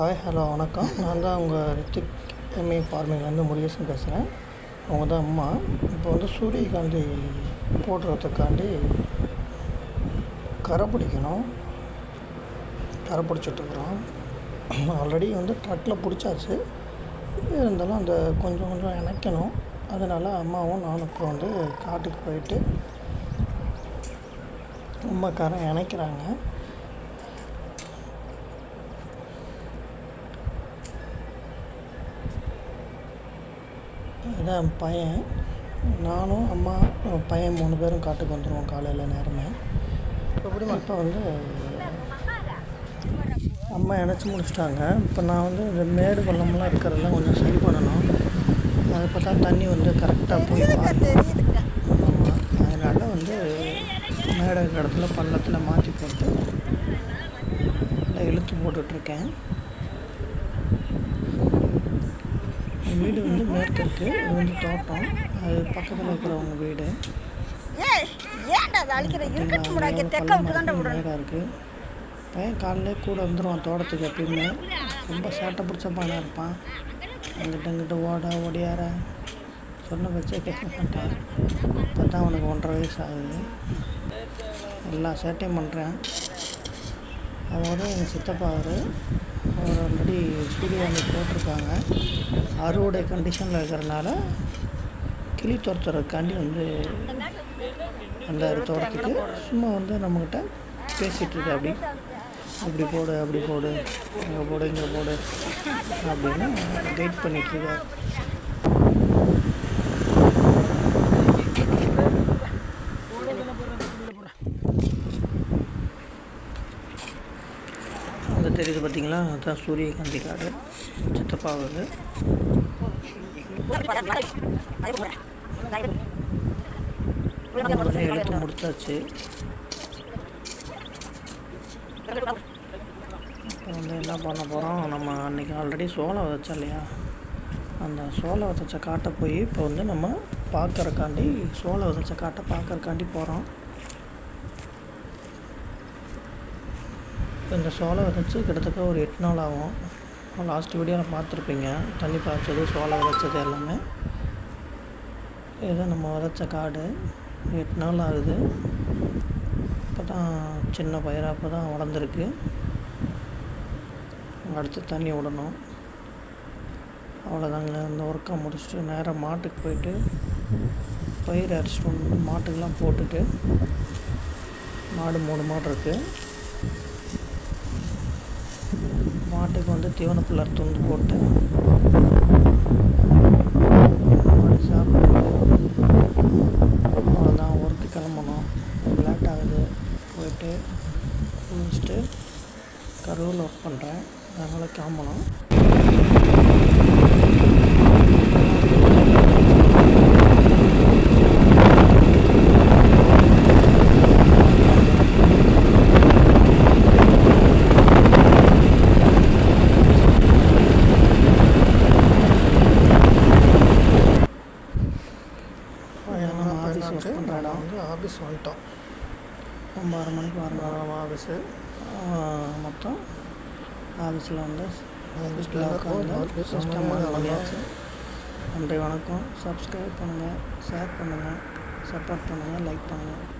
Hi hello வணக்கம். நான் தான் உங்கள் ரித்திக் எம்ஏ ஃபார்மிங்லேருந்து முருகேசன் பேசுகிறேன் அவங்க தான் அம்மா. இப்போ வந்து சூரியகாந்தி போடுறதுக்காண்டி கரை பிடிக்கணும். கரை பிடிச்சிட்ருக்குறோம் ஆல்ரெடி வந்து ட்ரக்கில் பிடிச்சாச்சு. இருந்தாலும் அந்த கொஞ்சம் கொஞ்சம் இணைக்கணும். அதனால் அம்மாவும் நானும் இப்போ வந்து காட்டுக்கு போயிட்டு அம்மா கரை இணைக்கிறாங்க. அதான் பையன். நானும் அம்மா பையன் மூணு பேரும் காட்டுக்கு வந்துடுவோம் காலையில் நேரமே. இப்போ வந்து அம்மா இணைச்சி முடிச்சிட்டாங்க. இப்போ நான் வந்து இந்த மேடு பள்ளம்லாம் இருக்கிறதெல்லாம் கொஞ்சம் சரி பண்ணணும். அதை பார்த்தா தண்ணி வந்து கரெக்டாக போய் அதனால் வந்து மேடை இருக்கிற இடத்துல பள்ளத்தில் மாற்றி போட்டு நல்லா இழுத்து போட்டுட்ருக்கேன் என் வீடு வந்து மேற்கு இருக்குது இது வந்து தோட்டம் அது பக்கத்தில் இருக்கிறவங்க வீடு. மேடாக இருக்குது பையன் காலையிலே கூட வந்துடுவான் தோட்டத்துக்கு எப்பயுமே. ரொம்ப சேட்டை பிடிச்ச பையனாக இருப்பான். அங்கிட்ட இங்கிட்ட ஓட ஓடியார. சொன்ன வச்சே கேட்க மாட்டான். இப்போ தான் அவனுக்கு ஒன்றரை வயசு ஆகுது. எல்லா சேட்டையும் பண்ணுறேன் அவரோட எங்கள் சித்தப்பா அவர் அவர் ஆல்ரெடி சூரியகாந்தி போட்டிருக்காங்க. அறுவடை கண்டிஷனில் இருக்கிறனால கிளி துரத்துறதுக்காண்டி வந்து அந்த தோட்டத்துக்கு சும்மா வந்து நம்மக்கிட்ட பேசிகிட்ருக்கு அப்படி. அப்படி போடு அப்படி போடு அங்கே போடு இங்கே போடு அப்படின்னு கைட் பண்ணிகிட்ருக்கார் இருக்காரு அங்கே தெரியுது பார்த்தீங்களா? அதுதான் சூரியகாந்தி காடு சித்தப்பா வந்து எழுத்து முடிச்சாச்சு. இப்போ வந்து என்ன பண்ண போகிறோம் நம்ம அன்றைக்கி ஆல்ரெடி சோளம் விதைச்சோம் இல்லையா? அந்த சோளம் விதைச்ச காட்டை போய் இப்போ வந்து நம்ம பார்க்கறக்காண்டி சோளம் விதைச்ச காட்டை பார்க்கறக்காண்டி போகிறோம் இந்த சோளம் விதைச்சி கிட்டத்தட்ட ஒரு எட்டு நாள் ஆகும். லாஸ்ட் வீடியோவில் பார்த்துருப்பீங்க. தண்ணி பாய்ச்சது சோளம் விதைச்சது எல்லாமே. ஏதோ நம்ம விதைச்ச காடு. எட்டு நாள் ஆகுது. இப்போ தான் சின்ன பயிராக இப்போ தான் வளர்ந்துருக்கு. அடுத்து தண்ணி விடணும். அவ்வளோதாங்க இந்த ஒர்க்கை முடிச்சுட்டு நேராக மாட்டுக்கு போயிட்டு பயிர் அரைச்சிட்டு வந்து போட்டுட்டு மாடு மூணு மாடு இருக்குது மாட்டுக்கு வந்து தீவன புல்லர் துண்டு போட்டு மாடு சாப்பிட்டு அவ்வளோதான் ஒர்க்கு கிளம்பணும். லேட் ஆகுது. போயிட்டு முடிச்சுட்டு கரூரில் ஒர்க் பண்ணுறேன் அதனால் கிளம்பணும் ஆஃபீஸ் ஒர்க் பண்ணுற இடம் வந்து ஆஃபீஸ் வந்துட்டோம் ஒம்பது மணிக்கு வரணும் ஆஃபீஸு மொத்தம் ஆஃபீஸில் வந்து ஆஃபீஸில் உட்காந்து சிஸ்டம் பண்ணியாச்சு நன்றி வணக்கம். சப்ஸ்கிரைப் பண்ணுங்கள் ஷேர் பண்ணுங்கள் சப்போர்ட் பண்ணுங்கள் லைக் பண்ணுங்கள்